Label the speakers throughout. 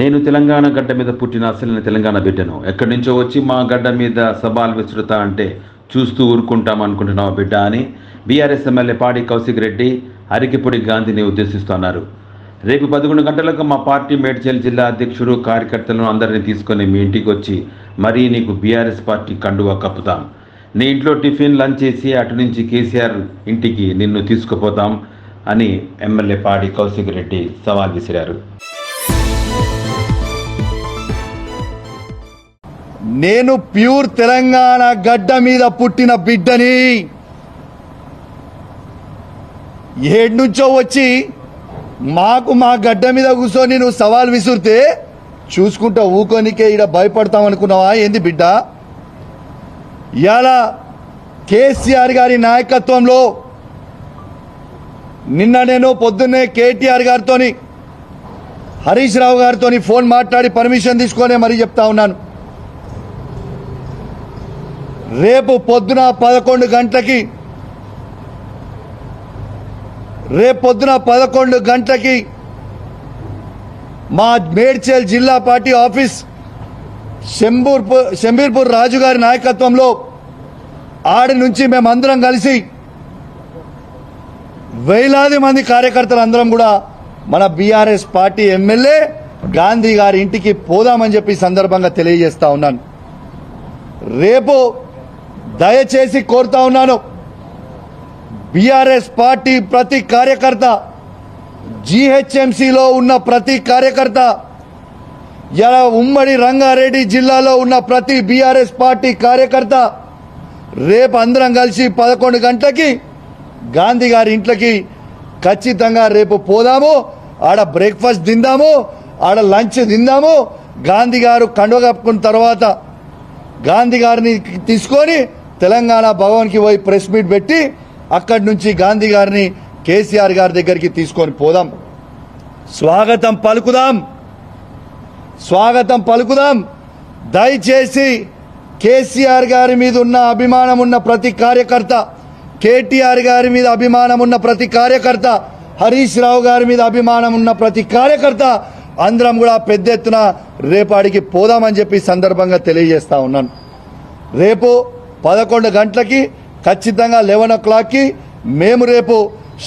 Speaker 1: నేను తెలంగాణ గడ్డ మీద పుట్టిన అసలైన తెలంగాణ బిడ్డను. ఎక్కడి నుంచో వచ్చి మా గడ్డ మీద సవాల్ విసురుతా అంటే చూస్తూ ఊరుకుంటాం అనుకుంటున్నావా బిడ్డ అని బీఆర్ఎస్ ఎమ్మెల్యే పాడి కౌశిక్ రెడ్డి అరికిపొడి గాంధీని ఉద్దేశిస్తున్నారు. రేపు పదకొండు గంటలకు మా పార్టీ మేడ్చల్ జిల్లా అధ్యక్షుడు కార్యకర్తలను అందరినీ తీసుకొని మీ ఇంటికి వచ్చి మరీ నీకు బీఆర్ఎస్ పార్టీ కండువా కప్పుతాం. నీ ఇంట్లో టిఫిన్ లంచ్ చేసి అటు నుంచి కేసీఆర్ ఇంటికి నిన్ను తీసుకుపోతాం అని ఎమ్మెల్యే పాడి కౌశిక్ రెడ్డి సవాల్ విసిరారు.
Speaker 2: నేను ప్యూర్ తెలంగాణ గడ్డ మీద పుట్టిన బిడ్డని ఏడు నుంచో వచ్చి మాకు మా గడ్డ మీద కూర్చొని నువ్వు సవాల్ విసురితే చూసుకుంటా ఊకోనికే ఈడ భయపడతాం అనుకున్నావా? ఏంది బిడ్డ? ఇలా కేసీఆర్ గారి నాయకత్వంలో నిన్న నేను పొద్దున్నే కేటీఆర్ గారితోని హరీష్ రావు గారితోని ఫోన్ మాట్లాడి పర్మిషన్ తీసుకొని మరీ చెప్తా ఉన్నాను. రేపు పొద్దున పదకొండు గంటలకి రేపు పొద్దున పదకొండు గంటలకి మా మేడ్చల్ జిల్లా పార్టీ ఆఫీస్ శంబూర్పూర్ శంబీర్పూర్ రాజు గారి నాయకత్వంలో ఆడి నుంచి మేమందరం కలిసి వేలాది మంది కార్యకర్తలు అందరం కూడా మన బీఆర్ఎస్ పార్టీ ఎమ్మెల్యే గాంధీ గారి ఇంటికి పోదామని చెప్పి సందర్భంగా తెలియజేస్తా ఉన్నాను. రేపు దయచేసి కోరుతా ఉన్నాను. బీఆర్ఎస్ పార్టీ ప్రతి కార్యకర్త జీహెచ్ఎంసీలో ఉన్న ప్రతి కార్యకర్త ఇలా ఉమ్మడి రంగారెడ్డి జిల్లాలో ఉన్న ప్రతి బీఆర్ఎస్ పార్టీ కార్యకర్త రేపు అందరం కలిసి పదకొండు గంటలకి గాంధీ గారి ఇంట్లోకి ఖచ్చితంగా రేపు పోదాము ఆడ బ్రేక్ఫాస్ట్ తిందాము ఆడ లంచ్ తిందాము గాంధీ గారు కండువ కప్పుకున్న తర్వాత గాంధీ గారిని తీసుకొని తెలంగాణ భవన్కి పోయి ప్రెస్ మీట్ పెట్టి అక్కడి నుంచి గాంధీ గారిని కేసీఆర్ గారి దగ్గరికి తీసుకొని పోదాం. స్వాగతం పలుకుదాం. స్వాగతం పలుకుదాం. దయచేసి కేసీఆర్ గారి మీద ఉన్న అభిమానం ఉన్న ప్రతి కార్యకర్త కేటీఆర్ గారి మీద అభిమానం ఉన్న ప్రతి కార్యకర్త హరీష్ రావు గారి మీద అభిమానం ఉన్న ప్రతి కార్యకర్త అందరం కూడా పెద్ద ఎత్తున రేపాడికి పోదామని చెప్పి సందర్భంగా తెలియజేస్తా ఉన్నాను. రేపు పదకొండు గంటలకి ఖచ్చితంగా లెవెన్ ఓ క్లాక్కి మేము రేపు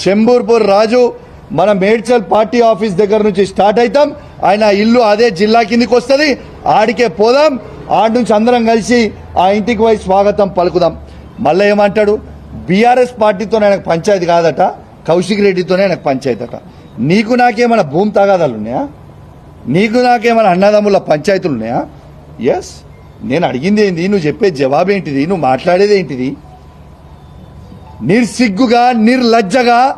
Speaker 2: శంబూర్పూర్ రాజు మన మేడ్చల్ పార్టీ ఆఫీస్ దగ్గర నుంచి స్టార్ట్ అవుతాం. ఆయన ఇల్లు అదే జిల్లా కిందికి వస్తుంది. ఆడికే పోదాం. ఆడి నుంచి అందరం కలిసి ఆ ఇంటికి పోయి స్వాగతం పలుకుదాం. మళ్ళీ ఏమంటాడు? బీఆర్ఎస్ పార్టీతో ఆయనకు పంచాయతీ కాదట. కౌశిక్ రెడ్డితోనే ఆయనకు పంచాయతీ అట. నీకు నాకేమైనా భూమి తగాదాలు ఉన్నాయా? నీకు నాకేమైనా అన్నదమ్ముల పంచాయతీలు ఉన్నాయా? ఎస్ నేను అడిగింది ఏంది? నువ్వు చెప్పే జవాబు ఏంటిది నువ్వు మాట్లాడేది ఏంటిది? నిర్సిగ్గుగా నిర్లజ్జగా